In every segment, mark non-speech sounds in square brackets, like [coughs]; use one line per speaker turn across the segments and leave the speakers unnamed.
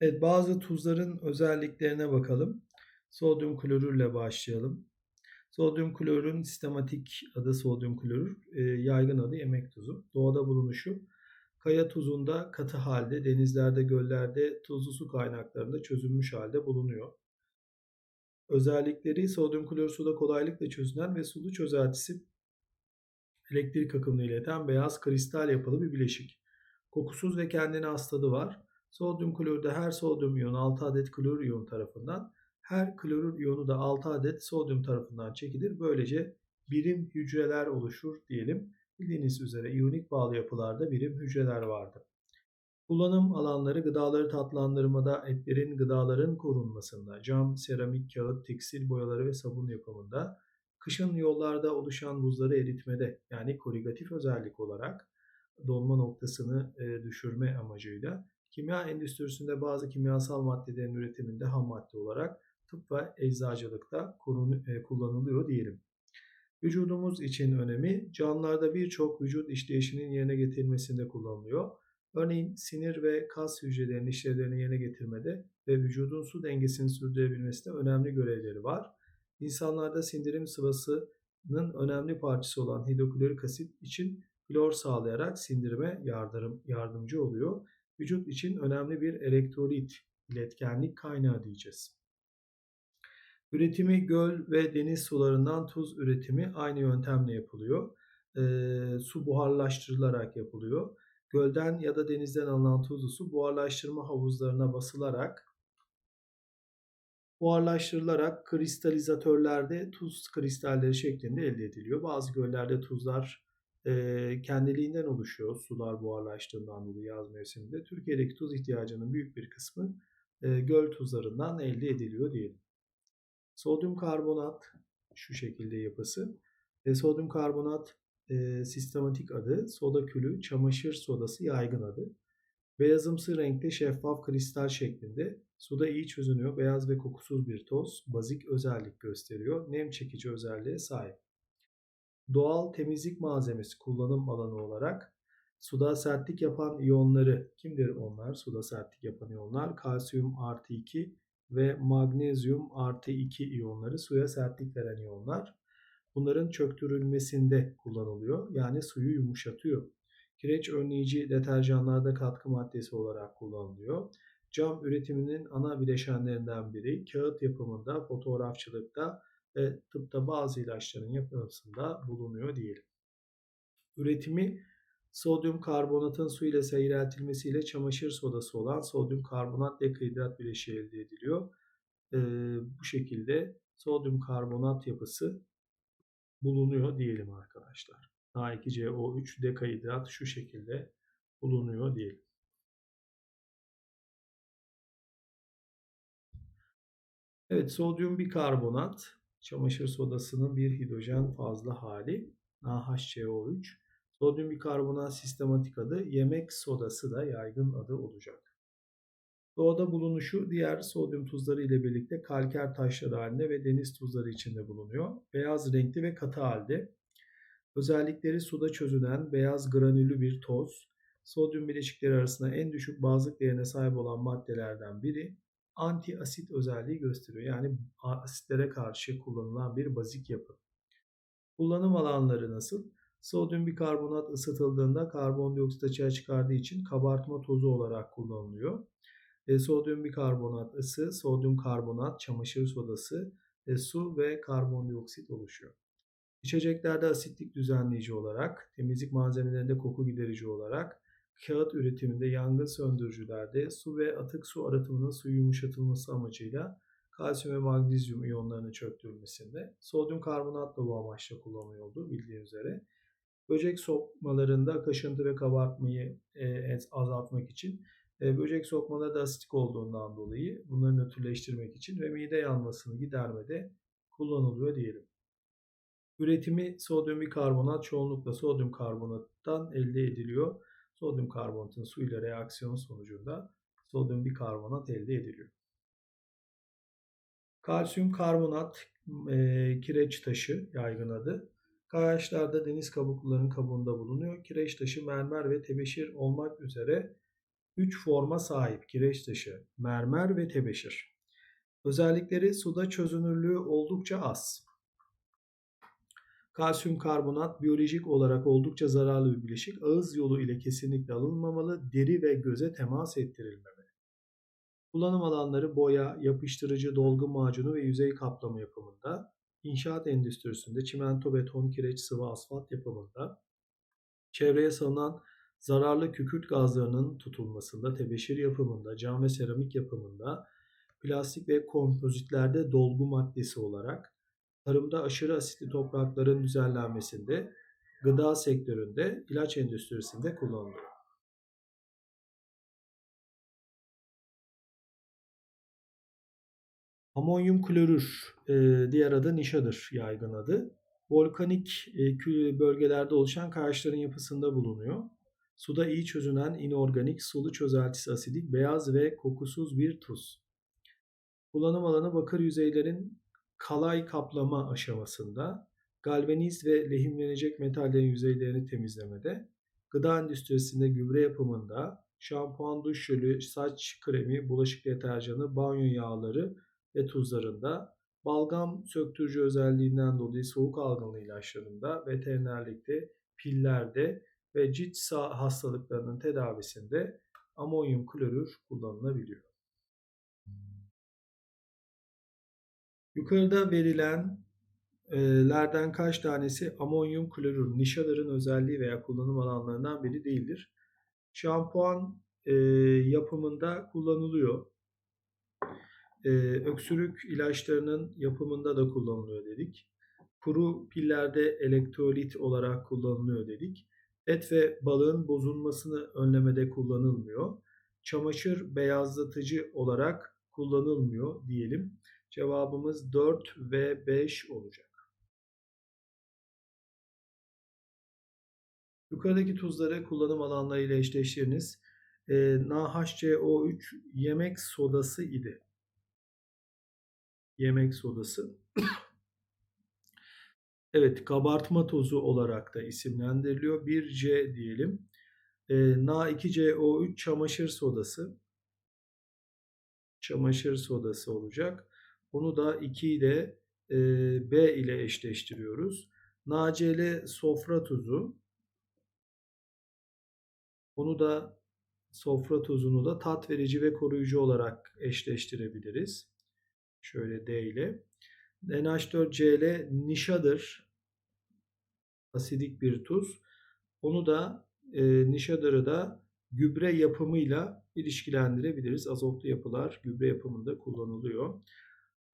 Evet, bazı tuzların özelliklerine bakalım. Sodyum klorürle başlayalım. Sodyum klorürün sistematik adı sodyum klorür, e, yaygın adı yemek tuzu. Doğada bulunuşu kaya tuzunda katı halde, denizlerde, göllerde, tuzlu su kaynaklarında çözülmüş halde bulunuyor. Özellikleri sodyum klorür suda kolaylıkla çözünen ve sulu çözeltisi elektrik akımını ileten beyaz kristal yapılı bir bileşik. Kokusuz ve kendine has var. Sodyum klorürde her sodyum iyonu 6 adet klorür iyonu tarafından, her klorür iyonu da 6 adet sodyum tarafından çekilir. Böylece birim hücreler oluşur diyelim. Bildiğiniz üzere iyonik bağlı yapılarda birim hücreler vardır. Kullanım alanları gıdaları tatlandırmada, etlerin, gıdaların korunmasında, cam, seramik, kağıt, tekstil boyaları ve sabun yapımında, kışın yollarda oluşan buzları eritmede yani koligatif özellik olarak donma noktasını düşürme amacıyla Kimya endüstrisinde bazı kimyasal maddelerin üretiminde ham madde olarak tıp ve eczacılıkta e, kullanılıyor diyelim. Vücudumuz için önemi canlılarda birçok vücut işleyişinin yerine getirilmesinde kullanılıyor. Örneğin sinir ve kas hücrelerinin işlevlerini yerine getirmede ve vücudun su dengesini sürdürebilmesinde önemli görevleri var. İnsanlarda sindirim sıvasının önemli parçası olan hidroklorik asit için klor sağlayarak sindirime yardım, yardımcı oluyor vücut için önemli bir elektrolit, iletkenlik kaynağı diyeceğiz. Üretimi göl ve deniz sularından tuz üretimi aynı yöntemle yapılıyor. E, su buharlaştırılarak yapılıyor. Gölden ya da denizden alınan tuzlu su buharlaştırma havuzlarına basılarak buharlaştırılarak kristalizatörlerde tuz kristalleri şeklinde elde ediliyor. Bazı göllerde tuzlar kendiliğinden oluşuyor sular buharlaştığından dolayı yaz mevsiminde. Türkiye'deki tuz ihtiyacının büyük bir kısmı göl tuzlarından elde ediliyor diyelim. Sodyum karbonat şu şekilde yapısı. E, sodyum karbonat e, sistematik adı, soda külü, çamaşır sodası yaygın adı. Beyazımsı renkte şeffaf kristal şeklinde suda iyi çözünüyor. Beyaz ve kokusuz bir toz, bazik özellik gösteriyor. Nem çekici özelliğe sahip doğal temizlik malzemesi kullanım alanı olarak suda sertlik yapan iyonları kimdir onlar? Suda sertlik yapan iyonlar kalsiyum artı 2 ve magnezyum artı 2 iyonları suya sertlik veren iyonlar. Bunların çöktürülmesinde kullanılıyor. Yani suyu yumuşatıyor. Kireç önleyici deterjanlarda katkı maddesi olarak kullanılıyor. Cam üretiminin ana bileşenlerinden biri. Kağıt yapımında, fotoğrafçılıkta ve tıpta bazı ilaçların yapılmasında bulunuyor diyelim. Üretimi sodyum karbonatın su ile seyreltilmesiyle çamaşır sodası olan sodyum karbonat dekahidrat bileşiği elde ediliyor. Ee, bu şekilde sodyum karbonat yapısı bulunuyor diyelim arkadaşlar. H2CO3 dekahidrat şu şekilde bulunuyor diyelim. Evet sodyum bikarbonat çamaşır sodasının bir hidrojen fazla hali NaHCO3. Sodyum bikarbonat sistematik adı yemek sodası da yaygın adı olacak. Doğada bulunuşu diğer sodyum tuzları ile birlikte kalker taşları halinde ve deniz tuzları içinde bulunuyor. Beyaz renkli ve katı halde. Özellikleri suda çözünen beyaz granüllü bir toz. Sodyum bileşikleri arasında en düşük bazlık değerine sahip olan maddelerden biri anti asit özelliği gösteriyor. Yani asitlere karşı kullanılan bir bazik yapı. Kullanım alanları nasıl? Sodyum bikarbonat ısıtıldığında karbondioksit açığa çıkardığı için kabartma tozu olarak kullanılıyor. E, sodyum bikarbonat ısı, sodyum karbonat, çamaşır sodası, e, su ve karbondioksit oluşuyor. İçeceklerde asitlik düzenleyici olarak, temizlik malzemelerinde koku giderici olarak, kağıt üretiminde yangın söndürücülerde su ve atık su arıtımının suyu yumuşatılması amacıyla kalsiyum ve magnezyum iyonlarını çöktürmesinde sodyum karbonat da bu amaçla kullanılıyordu bildiğiniz üzere. Böcek sokmalarında kaşıntı ve kabartmayı e, azaltmak için e, böcek sokmaları da asitik olduğundan dolayı bunları nötrleştirmek için ve mide yanmasını gidermede kullanılıyor diyelim. Üretimi sodyum bikarbonat çoğunlukla sodyum karbonattan elde ediliyor sodyum karbonatın su ile reaksiyon sonucunda sodyum bikarbonat elde ediliyor. Kalsiyum karbonat e, kireç taşı yaygın adı. Kayaçlarda deniz kabuklularının kabuğunda bulunuyor. Kireç taşı mermer ve tebeşir olmak üzere Üç forma sahip kireç taşı, mermer ve tebeşir. Özellikleri suda çözünürlüğü oldukça az. Kalsiyum karbonat biyolojik olarak oldukça zararlı bir bileşik. Ağız yolu ile kesinlikle alınmamalı, deri ve göze temas ettirilmemeli. Kullanım alanları boya, yapıştırıcı, dolgu macunu ve yüzey kaplama yapımında, inşaat endüstrisinde, çimento, beton, kireç, sıvı, asfalt yapımında, çevreye salınan zararlı kükürt gazlarının tutulmasında, tebeşir yapımında, cam ve seramik yapımında, plastik ve kompozitlerde dolgu maddesi olarak, tarımda aşırı asitli toprakların düzenlenmesinde, gıda sektöründe, ilaç endüstrisinde kullanılıyor. Amonyum klorür, e, diğer adı nişadır yaygın adı. Volkanik e, bölgelerde oluşan karşıların yapısında bulunuyor. Suda iyi çözünen inorganik, sulu çözeltisi asidik, beyaz ve kokusuz bir tuz. Kullanım alanı bakır yüzeylerin kalay kaplama aşamasında, galvaniz ve lehimlenecek metallerin yüzeylerini temizlemede, gıda endüstrisinde gübre yapımında, şampuan, duş jölü, saç kremi, bulaşık deterjanı, banyo yağları ve tuzlarında, balgam söktürücü özelliğinden dolayı soğuk algınlığı ilaçlarında, veterinerlikte, pillerde ve cilt hastalıklarının tedavisinde amonyum klorür kullanılabiliyor. Yukarıda verilenlerden kaç tanesi amonyum klorür, nişaların özelliği veya kullanım alanlarından biri değildir. Şampuan yapımında kullanılıyor. Öksürük ilaçlarının yapımında da kullanılıyor dedik. Kuru pillerde elektrolit olarak kullanılıyor dedik. Et ve balığın bozulmasını önlemede kullanılmıyor. Çamaşır beyazlatıcı olarak kullanılmıyor diyelim. Cevabımız 4 ve 5 olacak. Yukarıdaki tuzları kullanım alanlarıyla eşleştiriniz. E, NaHCO3 yemek sodası idi. Yemek sodası. [coughs] evet, kabartma tozu olarak da isimlendiriliyor. 1C diyelim. E, Na2CO3 çamaşır sodası. Çamaşır sodası olacak. Bunu da 2 ile e, B ile eşleştiriyoruz. NaCl sofra tuzu. Bunu da sofra tuzunu da tat verici ve koruyucu olarak eşleştirebiliriz. Şöyle D ile. NH4Cl nişadır. Asidik bir tuz. Onu da e, nişadırı da gübre yapımıyla ilişkilendirebiliriz. Azotlu yapılar gübre yapımında kullanılıyor.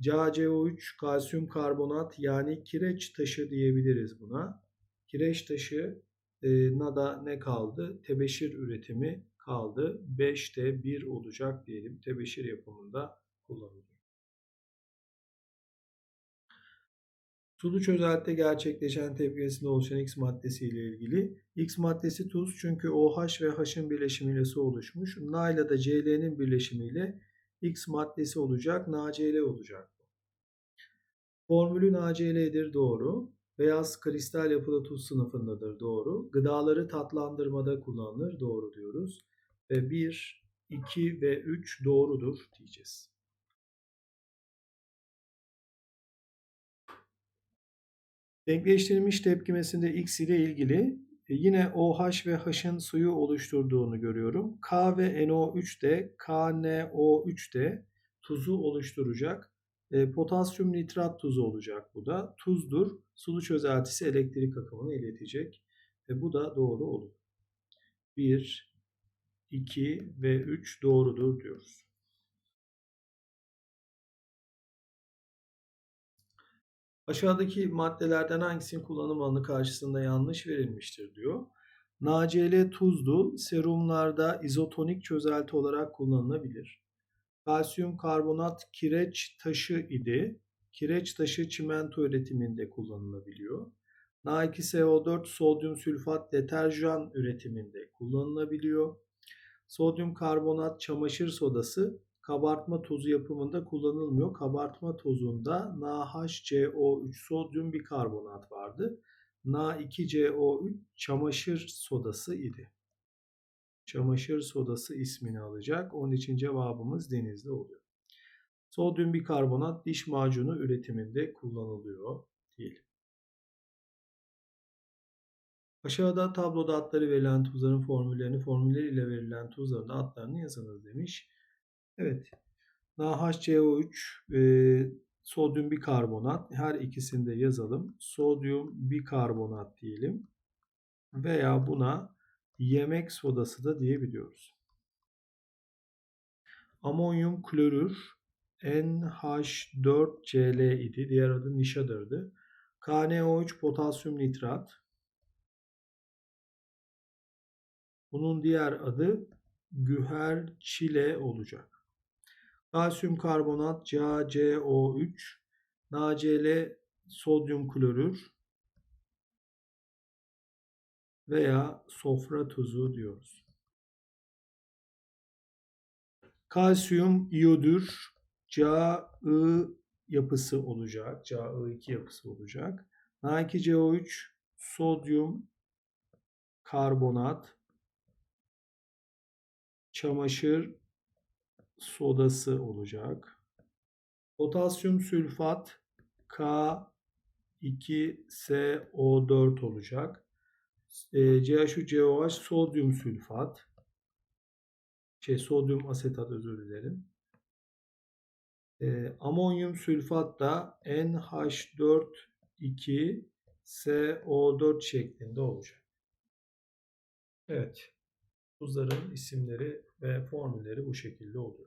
CaCO3 kalsiyum karbonat yani kireç taşı diyebiliriz buna. Kireç taşı e, nada ne kaldı? Tebeşir üretimi kaldı. 5'te 1 olacak diyelim. Tebeşir yapımında kullanılıyor. Sulu çözeltide gerçekleşen tepkimesinde oluşan X maddesi ile ilgili. X maddesi tuz çünkü OH ve H'ın birleşimiyle su oluşmuş. Na ile de Cl'nin birleşimiyle X maddesi olacak, NaCl olacak. Formülü NaCl'dir doğru. Beyaz kristal yapıda tuz sınıfındadır doğru. Gıdaları tatlandırmada kullanılır doğru diyoruz. Ve 1, 2 ve 3 doğrudur diyeceğiz. Denkleştirilmiş tepkimesinde X ile ilgili yine OH ve H'ın suyu oluşturduğunu görüyorum. K ve NO3 de KNO3 de tuzu oluşturacak. E, potasyum nitrat tuzu olacak bu da. Tuzdur. Sulu çözeltisi elektrik akımını iletecek. Ve bu da doğru olur. 1, 2 ve 3 doğrudur diyoruz. Aşağıdaki maddelerden hangisinin kullanım alanı karşısında yanlış verilmiştir diyor. NaCl tuzlu serumlarda izotonik çözelti olarak kullanılabilir. Kalsiyum karbonat kireç taşı idi. Kireç taşı çimento üretiminde kullanılabiliyor. Na2SO4 sodyum sülfat deterjan üretiminde kullanılabiliyor. Sodyum karbonat çamaşır sodası kabartma tozu yapımında kullanılmıyor. Kabartma tozunda NaHCO3 sodyum bikarbonat vardı. Na2CO3 çamaşır sodası idi. çamaşır sodası ismini alacak. Onun için cevabımız denizli oluyor. Sodyum bikarbonat diş macunu üretiminde kullanılıyor diyelim. Aşağıda tabloda adları verilen tuzların formüllerini, formülleriyle verilen tuzların adlarını yazınız demiş. Evet. NaHCO3 e, sodyum bikarbonat her ikisini de yazalım. Sodyum bikarbonat diyelim. Veya buna yemek sodası da diyebiliyoruz. Amonyum klorür NH4Cl idi. Diğer adı nişadırdı. KNO3 potasyum nitrat. Bunun diğer adı güherçile olacak. Kalsiyum karbonat CaCO3 NaCl sodyum klorür veya sofra tuzu diyoruz. Kalsiyum iyodür Ca I yapısı olacak. Ca I2 yapısı olacak. Na2CO3 sodyum karbonat çamaşır sodası olacak. Potasyum sülfat K2SO4 olacak. E, CH3COH sodyum sülfat. Şey sodyum asetat özür dilerim. E, amonyum sülfat da NH4 şeklinde olacak. Evet. Tuzların isimleri ve formülleri bu şekilde oluyor.